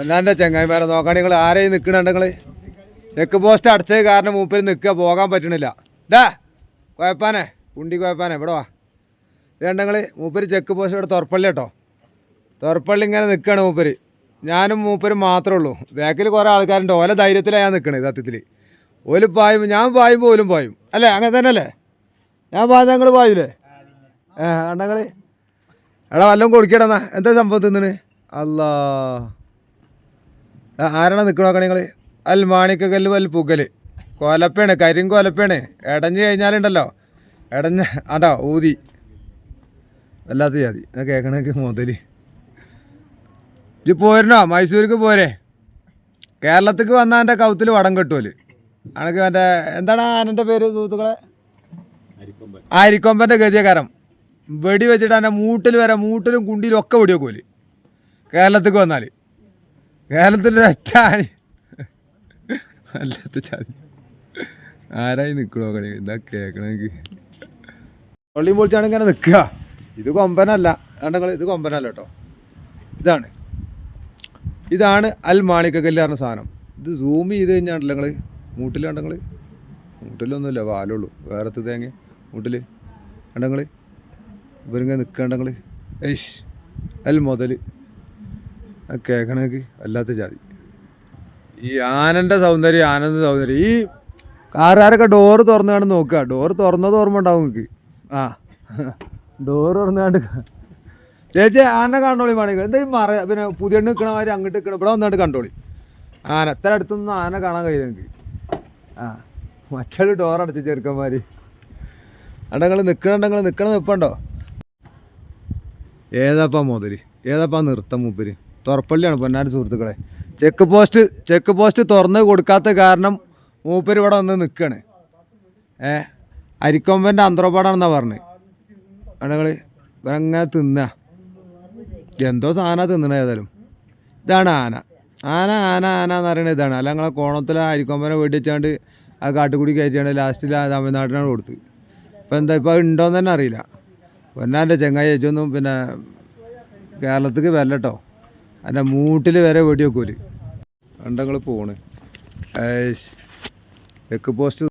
ഒന്നാന്റെ വേറെ നോക്കാൻ നിങ്ങൾ ആരെയും നിൽക്കണുണ്ട് നിങ്ങൾ ചെക്ക് പോസ്റ്റ് അടച്ചത് കാരണം മൂപ്പര് നിൽക്കുക പോകാൻ പറ്റണില്ല. ഡാ കുഴപ്പാനെ? കുണ്ടി കുഴപ്പാനെ ഇവിടെ വാ. ഇതേണ്ടങ്ങൾ മൂപ്പര് ചെക്ക് പോസ്റ്റ് ഇവിടെ തുറപ്പള്ളി കേട്ടോ. തുറപ്പള്ളി ഇങ്ങനെ നിൽക്കുകയാണ് മൂപ്പര്. ഞാനും മൂപ്പരും മാത്രമേ ഉള്ളൂ. ബാക്കിൽ കുറേ ആൾക്കാരുണ്ട്. ഓല ധൈര്യത്തിലാണ് ഞാൻ നിൽക്കണത് സത്യത്തിൽ ഓൽ പായും ഞാൻ പായും പോലും പായും. അല്ലേ? അങ്ങനെ തന്നെ അല്ലേ? ഞാൻ പായ ഞങ്ങൾ പായൂലേ? ഏ കണ്ടങ്ങൾ എടാ വല്ലതും കൊടുക്കടെന്നാ എന്താ സംഭവം തിന്നണ്? അല്ലാ ആരാണ് നിൽക്കണോക്കണ നിങ്ങൾ അൽ മാണിക്കകല്ല് വൽ കൊലപ്പയാണ് കൊലപ്പേണ് കരിങ്കൊലപ്പേണ് ഇടഞ്ഞു കഴിഞ്ഞാലുണ്ടല്ലോ. ഇടഞ്ഞ അടാ ഊതി. വല്ലാത്ത ജാതി. ഞാൻ കേൾക്കണേക്ക് മുതൽ. ഇത് പോരണോ മൈസൂർക്ക് പോരെ? കേരളത്തിക്ക് വന്നാൽ എന്റെ കൗത്തിൽ വടം കെട്ടുമൽ അനക്ക് മറ്റേ എന്താണ് ആനന്റെ പേര് സുഹൃത്തുക്കളെ? ആരിക്കൊമ്പന്റെ ഗതിയകാരം വെടി വെച്ചിട്ട് എന്റെ മൂട്ടിൽ വരെ മൂട്ടിലും കുണ്ടിയിലും ഒക്കെ വെടി വെക്കൂൽ കേരളത്തിക്ക് വന്നാൽ കേരളത്തിൽ അറ്റാനി അല്ലാത്ത ചതി. ആരായി നിൽക്കണോ കണി എന്താ കേൾക്കണമെങ്കിൽ പള്ളിയും പൊളിച്ചാണ് ഇങ്ങനെ നിൽക്കുക ഇത് കൊമ്പനല്ല. കണ്ടങ്ങൾ ഇത് കൊമ്പനല്ല കേട്ടോ. ഇതാണ്. ഇതാണ് അൽ മാണിക്കക്കല്ല് പറഞ്ഞ സാധനം. ഇത് സൂം ചെയ്ത് കഴിഞ്ഞാണ്ടല്ലോ നിങ്ങൾ മൂട്ടിൽ കണ്ടങ്ങൾ മൂട്ടിലൊന്നുമില്ല വാലുള്ളൂ വേറത്തെ തേങ്ങ. മൂട്ടിൽ കണ്ടങ്ങൾ ഇവരിങ്ങനെ നിൽക്കണ്ടങ്ങൾ ഏഷ് അൽ മുതൽ കേൾക്കണമെങ്കിൽ വല്ലാത്ത ജാതി. ഈ ആനന്റെ സൗന്ദര്യം ആനന്ദ സൗന്ദര്യം. ഈ കാറുകാരൊക്കെ ഡോറ് തുറന്നാണ്ട് നോക്കുക. ഡോറ് തുറന്നത് ഓർമ്മ ഉണ്ടാവും നിങ്ങൾക്ക് ആ. ഡോറ് തുറന്നാണ്ട് ചേച്ചി ആന കണ്ടോളി വേണമെങ്കിൽ എന്തായാലും മറിയ മറ പിന്നെ പുതിയ നിൽക്കണ മാതിരി അങ്ങോട്ട് നിൽക്കണം ഇവിടെ വന്നാണ്ട് കണ്ടോളി. ആന എത്ര അടുത്തൊന്നും ആന കാണാൻ കഴിയില്ല എനിക്ക് ആ. മറ്റൊരു ഡോർ അടച്ച് ചെറുക്കന്മാർ അവിടെ നിങ്ങൾ നിൽക്കണുണ്ടെങ്കിൽ നിൽക്കണ നിൽപ്പുണ്ടോ ഏതാപ്പാ മുതൽ ഏതാപ്പാ നൃത്തം മൂപ്പര്? തുറപ്പള്ളിയാണ് പൊന്നാരി സുഹൃത്തുക്കളെ. ചെക്ക് പോസ്റ്റ് ചെക്ക് പോസ്റ്റ് തുറന്ന് കൊടുക്കാത്ത കാരണം മൂപ്പര് ഇവിടെ വന്ന് നിൽക്കുകയാണ് ഏ അരിക്കൊമ്പന്റെ അന്ത്രപ്പാടാണെന്നാ പറഞ്ഞത് അടങ്ങൾ ഇവരങ്ങനെ തിന്ന. എന്തോ സാധന തിന്നണ ഏതായാലും. ഇതാണ് ആന. ആന ആന ആന എന്ന് പറയുന്നത് ഇതാണ്. അല്ല ഞങ്ങളെ കോണത്തിൽ അരിക്കൊമ്പനെ വീട്ടിൽ വെച്ചാണ്ട് ആ കാട്ടുകുടി കയറ്റിയാണ് ലാസ്റ്റിൽ ആ തമിഴ്നാട്ടിനാണ് കൊടുത്ത് ഇപ്പം എന്താ ഇപ്പോൾ ഉണ്ടോയെന്ന് തന്നെ അറിയില്ല. പൊന്നാന്റെ ചെങ്ങായി ചേച്ചൊന്നും പിന്നെ കേരളത്തിക്ക് വരല്ല എന്റെ മൂട്ടിൽ വരെ വെടി വെക്കൂൽ പോണ്. Check post